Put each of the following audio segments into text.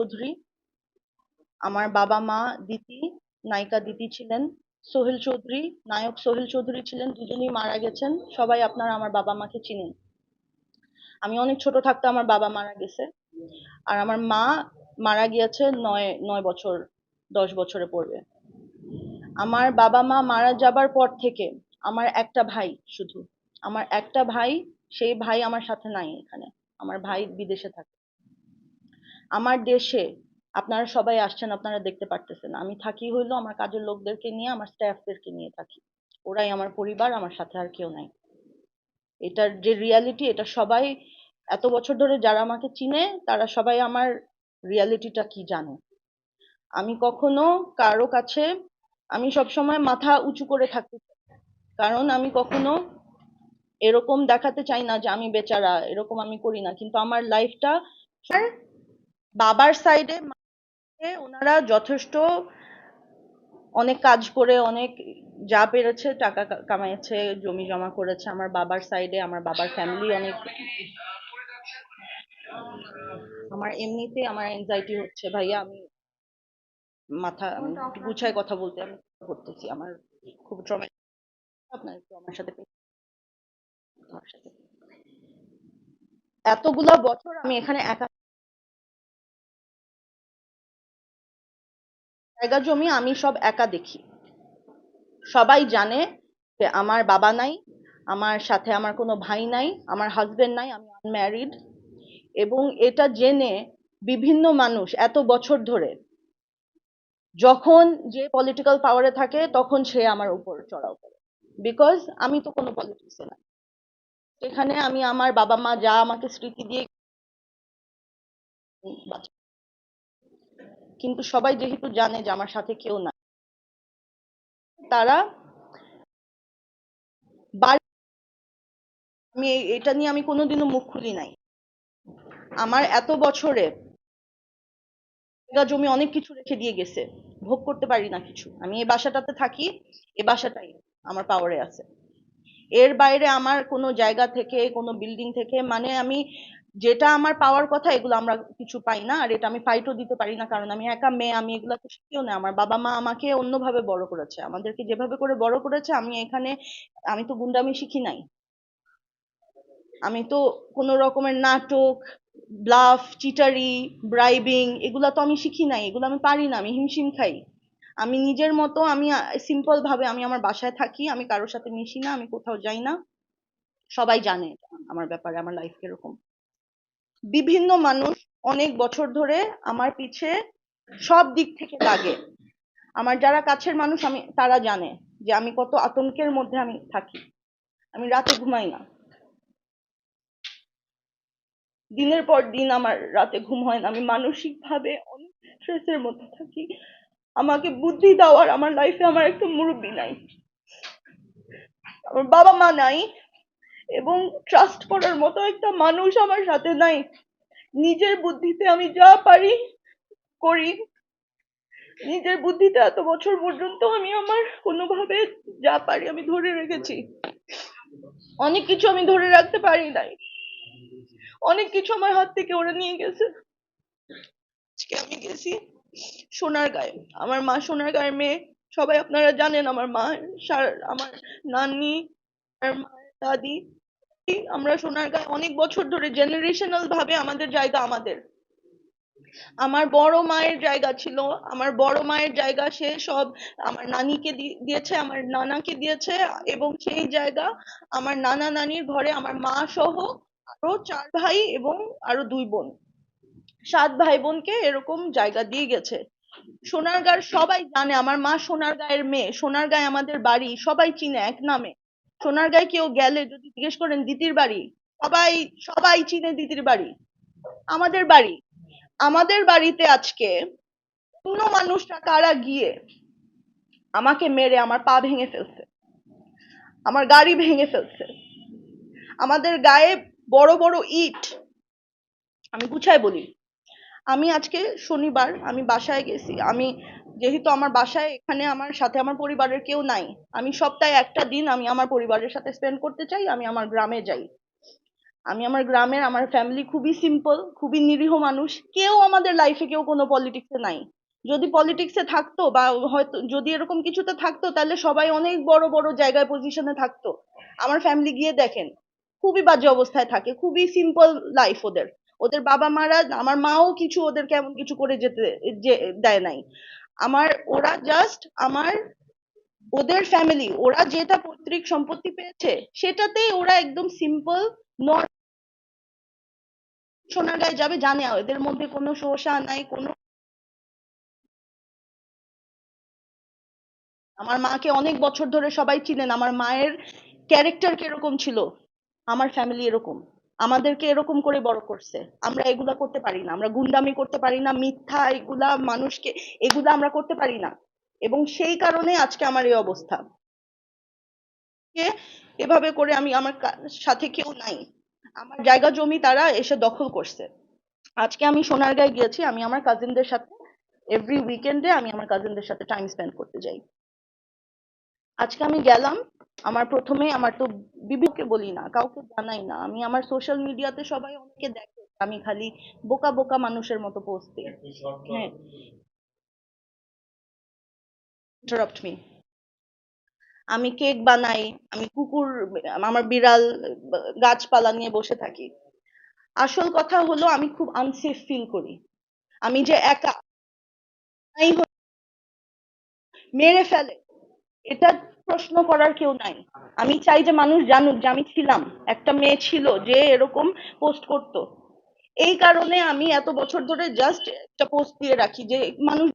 চৌধুরী, আমার বাবা মা দিতি, নায়িকা দিতি ছিলেন, সোহেল চৌধুরী, নায়ক সোহেল চৌধুরী ছিলেন, দুজনেই মারা গেছেন, সবাই আপনারা আমার বাবা মাকে চিনেন। আমি অনেক ছোট থাকতে আমার বাবা মারা গেছে, আর আমার মা মারা গিয়েছে নয় নয় বছর, দশ বছরে পড়বে। আমার বাবা মা মারা যাবার পর থেকে আমার একটা ভাই শুধু, আমার একটা ভাই, সেই ভাই আমার সাথে নাই এখানে, আমার ভাই বিদেশে থাকে। আমার দেশে আপনারা সবাই আসছেন, আপনারা দেখতে পারতেছেন। আমি থাকি হইল আমার কাজের লোকদেরকে নিয়ে, আমার স্টাফদেরকে নিয়ে থাকি। ওরাই আমার পরিবার, আমার সাথে আর কেউ নাই। এটার যে রিয়ালিটি এটা সবাই এত বছর ধরে যারা আমাকে চিনে, তারা সবাই আমার রিয়ালিটিটা কি জানে? আমি কখনো কারও কাছে, আমি সবসময় মাথা উঁচু করে চাই। কারণ আমি কখনো এরকম দেখাতে চাই না যে আমি বেচারা, এরকম আমি করি না। কিন্তু আমার লাইফটা বাবার সাইডে ওনারা যথেষ্ট অনেক কাজ করে, অনেক যা পেরেছে, টাকা কামাইছে জমি জমা করেছে। আমার বাবার সাইডে আমার বাবার ফ্যামিলি অনেক আমার এমনিতে আমার এনজাইটি হচ্ছে। ভাইয়া, আমি মাথা গুছায় কথা বলতে, আমি করতেছি আমার খুব ট্রমা আপনার আমার সাথে আমার সাথে। এতগুলা বছর আমি এখানে একা জায়গা জমি আমি সব একা দেখি। সবাই জানে যে আমার বাবা নাই, আমার সাথে আমার কোনো ভাই নাই, আমার হাজবেন্ড নাই, আমি আনম্যারিড এবং এটা জেনে বিভিন্ন মানুষ এত বছর ধরে যখন যে পলিটিক্যাল পাওয়ারে থাকে, তখন সে আমার উপর চড়াও করে। বিকজ আমি তো কোনো পলিটিক্সে না সেখানে আমি আমার বাবা মা যা আমাকে স্মৃতি দিয়ে কিন্তু সবাই যেহেতু জানে যে আমার সাথে কেউ না, তারা আমি এটা নিয়ে আমি কোনোদিনও মুখ খুলি নাই। আমার এত বছরে জমি অনেক কিছু রেখে দিয়ে গেছে, ভোগ করতে পারি না কিছু। আমি এই বাসাটাতে থাকি এ বাসাটাই আমার পাওয়ারে আছে। এর বাইরে আমার কোনো জায়গা থেকে, কোনো বিল্ডিং থেকে মানে আমি যেটা আমার পাওয়ার কথা, এগুলো আমরা কিছু পাই না। আর এটা আমি ফাইটও দিতে পারি না, কারণ আমি একা মেয়ে, আমি এগুলো তো শিখিও না। আমার বাবা মা আমাকে অন্যভাবে বড় করেছে। আমাদেরকে যেভাবে করে বড় করেছে, আমি এখানে, আমি তো গুন্ডামি শিখি নাই। আমি তো কোনো রকমের নাটক ব্লাফ চিটারি ব্রাইবিং এগুলা তো আমি শিখি নাই। এগুলো আমি পারি না, আমি হিমশিম খাই। আমি নিজের মতো, আমি সিম্পল ভাবে আমি আমার বাসায় থাকি, আমি কারোর সাথে মিশি না, আমি কোথাও যাই না। সবাই জানে আমার ব্যাপারে, আমার লাইফ কীরকম বিভিন্ন মানুষ অনেক বছর ধরে আমার পিছে সব দিক থেকে লাগে। আমার যারা কাছের মানুষ, আমি, তারা জানে যে আমি কত আতঙ্কের মধ্যে আমি থাকি। আমি রাতে ঘুমাই না। দিনের পর দিন আমার রাতে ঘুম হয় না। আমি মানসিক ভাবে অনেক স্ট্রেসের মধ্যে থাকি। আমাকে বুদ্ধি দেওয়ার, আমার লাইফে আমার একটা মুরব্বী নাই। আমার বাবা মা নাই। এবং ট্রাস্ট করার মতো একটা মানুষ আমার সাথে নাই। নিজের বুদ্ধিতে আমি যা পারি করি। নিজের বুদ্ধিতে এত বছর পর্যন্ত আমি আমার কোনোভাবে যা পারি আমি ধরে রেখেছি। অনেক কিছু আমি ধরে রাখতে পারি নাই। অনেক কিছু আমার হাত থেকে ওরা নিয়ে গেছে। আজকে আমি গেছি সোনার গায়ে। আমার মা সোনার গায়ের মেয়ে। সবাই আপনারা জানেন আমার মা, সার- আমার নানি, আর মায়ের দাদি আমরা সোনার গায়ে অনেক বছর ধরে জেনারেশনাল ভাবে আমাদের জায়গা আমাদের। আমার বড় মায়ের জায়গা ছিল, আমার বড় মায়ের জায়গা সে সব আমার নানিকে দিয়েছে, আমার নানাকে দিয়েছে এবং সেই জায়গা আমার নানা নানির ঘরে আমার মা সহ আরও চার ভাই এবং আরও দুই বোন। সাত ভাই বোনকে এরকম জায়গা দিয়ে গেছে। সোনারগাঁর সবাই জানে, আমার মা সোনারগাঁয়ের মেয়ে, সোনারগাঁয়ে আমাদের বাড়ি, সবাই চিনে এক নামে। সোনারগাঁয়ে কেউ গেলে যদি জিজ্ঞেস করেন দিদির বাড়ি, সবাই সবাই চিনে দিদির বাড়ি। আমাদের বাড়ি। আমাদের বাড়িতে আজকে অন্য মানুষরা কারা গিয়ে আমাকে মেরে আমার পা ভেঙে ফেলছে, আমার গাড়ি ভেঙে ফেলছে। আমাদের গায়ে বড় বড় ইট, আমি গুছায় বলি। আমি আজকে শনিবার আমি বাসায় গেছি। আমি যেহেতু আমার বাসায় এখানে আমার সাথে আমার পরিবারের কেউ নাই, আমি সপ্তাহে একটা দিন আমি আমার পরিবারের সাথে স্পেন্ড করতে চাই, আমি আমার গ্রামে যাই। আমি আমার গ্রামের, আমার ফ্যামিলি খুবই সিম্পল খুবই নিরীহ মানুষ, কেউ আমাদের লাইফে কেউ কোনো পলিটিক্সে নাই। যদি পলিটিক্সে থাকতো বা হয়তো, যদি এরকম কিছুতে থাকতো, তাহলে সবাই অনেক বড় বড় জায়গায় পজিশনে থাকতো। আমার ফ্যামিলি গিয়ে দেখেন, খুবই বাজে অবস্থায় থাকে, খুবই সিম্পল লাইফ ওদের। ওদের বাবা মারা, আমার মাও কিছু ওদের কেমন কিছু করে যেতে দেয় নাই। আমার, ওরা জাস্ট আমার, ওদের ফ্যামিলি ওরা যেটা পৈতৃক সম্পত্তি পেয়েছে, সেটাতেই ওরা একদম সিম্পল নর সোনারগাঁয়ে যাবে, জানে এদের মধ্যে কোনো শোষা নাই, কোনো আমার মাকে অনেক বছর ধরে সবাই চিনেন, আমার মায়ের ক্যারেক্টার কীরকম ছিল, আমার ফ্যামিলি এরকম। আমাদেরকে এরকম করে বড় করছে। আমরা এগুলা করতে পারি না। আমরা গুন্ডামি করতে পারি না, মিথ্যা এগুলা মানুষকে, এগুলা আমরা করতে পারি না। এবং সেই কারণে আজকে আমার এই অবস্থা। কে? এভাবে করে আমি আমার সাথে কেউ নাই। আমার জায়গা জমি তারা এসে দখল করছে। আজকে আমি সোনারগাঁয়ে গিয়েছি, আমি আমার কাজিনদের সাথে এভরি উইকেন্ডে আমি আমার কাজিনদের সাথে টাইম স্পেন্ড করতে যাই। আজকে আমি গেলাম আমার প্রথমে আমার তো বিবিকে বলি না কাউকে জানাই না। আমি আমার সোশ্যাল মিডিয়াতে সবাই অনেকে দেখে আমি খালি বোকা বোকা মানুষের মতো পোস্ট দিই। হ্যাঁ। ইন্টারাপ্ট মি আমি কেক বানাই আমি কুকুর আমার বিড়াল গাছপালা নিয়ে বসে থাকি। আসল কথা হলো আমি খুব আনসেফ ফিল করি। আমি যে একা মেরে ফেলে। এটা প্রশ্ন করার কেউ নাই। আমি চাই যে মানুষ জানুক যে আমি ছিলাম, একটা মেয়ে ছিল যে এরকম পোস্ট করত। এই কারণে আমি এত বছর ধরে জাস্ট একটা পোস্ট দিয়ে রাখি যে মানুষ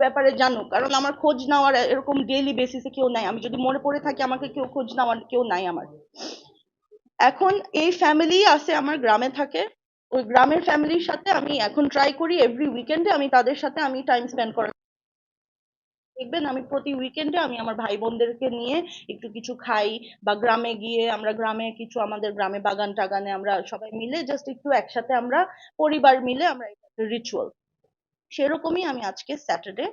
ব্যাপারে জানুক, কারণ আমার খোঁজ নেওয়ার এরকম ডেইলি বেসিসে কেউ নাই। আমি যদি মনে পড়ে থাকি আমাকে কেউ খোঁজ নেওয়ার কেউ নাই আমার। এখন এই ফ্যামিলি আছে, আমার গ্রামে থাকে। ওই গ্রামের ফ্যামিলির সাথে আমি এখন ট্রাই করি এভরি উইকেন্ডে আমি তাদের সাথে আমি টাইম স্পেন্ড করার দেখবেন আমি প্রতি উইকেন্ডে আমি আমার ভাই বোনদেরকে নিয়ে একটু কিছু খাই বা গ্রামে গিয়ে আমরা গ্রামে কিছু আমাদের গ্রামে বাগান টাগানে আমরা সবাই মিলে জাস্ট একটু একসাথে আমরা পরিবার মিলে আমরা রিচুয়াল সেরকমই আমি আজকে স্যাটারডে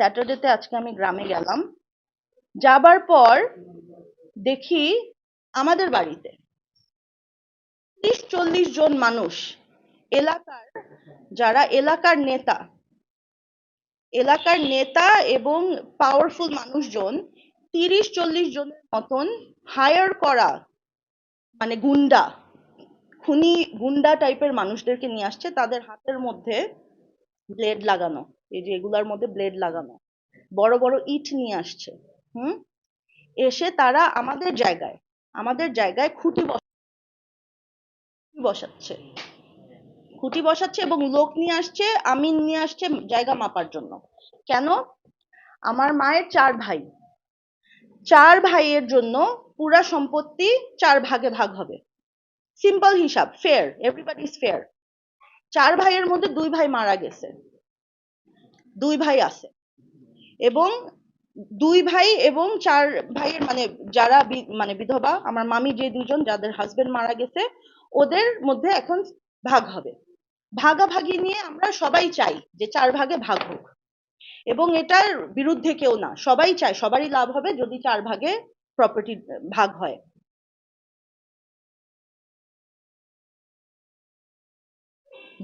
স্যাটারডেতে আজকে আমি গ্রামে গেলাম। যাবার পর দেখি আমাদের বাড়িতে ত্রিশ চল্লিশ জন মানুষ, এলাকার যারা এলাকার নেতা এলাকার নেতা এবং পাওয়ারফুল মানুষজন তিরিশ চল্লিশ জনের মতন হায়ার করা মানে গুন্ডা, খুনি গুন্ডা টাইপের মানুষদেরকে নিয়ে আসছে তাদের হাতের মধ্যে ব্লেড লাগানো, এই যে এগুলার মধ্যে ব্লেড লাগানো, বড় বড় ইট নিয়ে আসছে, হুম? এসে তারা আমাদের জায়গায় আমাদের জায়গায় খুঁটি বস- বসাচ্ছে। খুঁটি বসাচ্ছে এবং লোক নিয়ে আসছে, আমিন নিয়ে আসছে জায়গা মাপার জন্য। কেন? আমার মায়ের চার ভাই। চার ভাইয়ের জন্য পুরা সম্পত্তি চার ভাগে ভাগ হবে। সিম্পল হিসাব ফেয়ার এভরিবাডি ইজ ফেয়ার চার ভাইয়ের মধ্যে দুই ভাই মারা গেছে। দুই ভাই আছে। এবং দুই ভাই এবং চার ভাইয়ের মানে যারা মানে বিধবা, আমার মামি যে দুজন যাদের হাজবেন্ড মারা গেছে, ওদের মধ্যে এখন ভাগ হবে। ভাগাভাগি নিয়ে আমরা সবাই চাই যে চার ভাগে ভাগ হোক। এবং এটার বিরুদ্ধে কেউ না, সবাই চায়, সবারই লাভ হবে যদি চার ভাগে প্রপার্টি ভাগ হয়।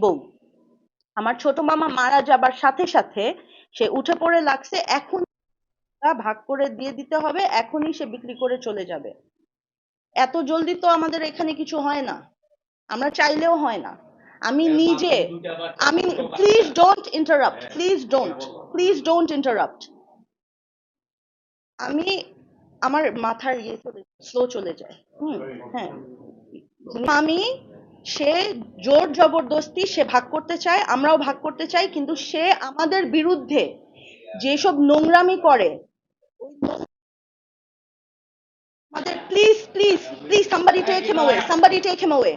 বউ আমার ছোট মামা মারা যাবার সাথে সাথে সে উঠে পড়ে লাগছে এখন ভাগ করে দিয়ে দিতে হবে, এখনই সে বিক্রি করে চলে যাবে। এত জলদি তো আমাদের এখানে কিছু হয় না। আমরা চাইলেও হয় না। আমি নিজে আমি please don't interrupt please don't please don't interrupt আমি আমার মাথার ইয়ে চলে স্লো চলে যায়। হুম হ্যাঁ। আমি সে জোর জবরদস্তি সে ভাগ করতে চায় আমরাও ভাগ করতে চাই কিন্তু সে আমাদের বিরুদ্ধে যেসব নোংরামি করে আমাদের please please please somebody take him away somebody take him away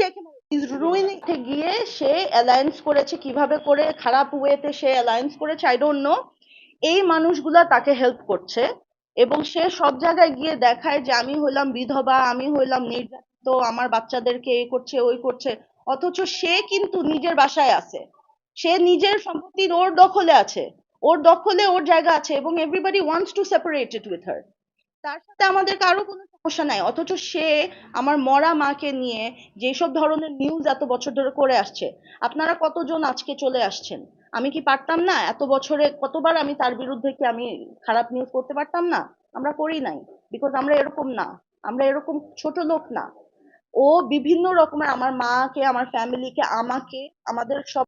take him is ruining গিয়ে সে অ্যালায়েন্স করেছে কীভাবে করে, খারাপ ওয়েতে সে অ্যালায়েন্স করেছে আই ডোন্ট নো এই মানুষগুলা তাকে হেল্প করছে এবং সে সব জায়গায় গিয়ে দেখায় যে আমি হইলাম বিধবা, আমি হইলাম নির্যাতিত, আমার বাচ্চাদেরকে এ করছে, ওই করছে। অথচ সে কিন্তু নিজের বাসায় আছে। সে নিজের সম্পত্তির ওর দখলে আছে। ওর দখলে ওর জায়গা আছে এবং everybody wants to separate with her তার সাথে আমাদের কারও কোনো সমস্যা নাই। অথচ সে আমার মরা মাকে নিয়ে যেসব ধরনের নিউজ এত বছর ধরে করে আসছে, আপনারা কতজন আজকে চলে আসছেন? আমি কি পারতাম না? এত বছরে কতবার আমি তার বিরুদ্ধে কি আমি খারাপ নিউজ করতে পারতাম না? আমরা করি নাই। বিকজ আমরা এরকম না। আমরা এরকম ছোট লোক না। ও বিভিন্ন রকমের আমার মাকে, আমার ফ্যামিলিকে আমাকে, আমাদের সব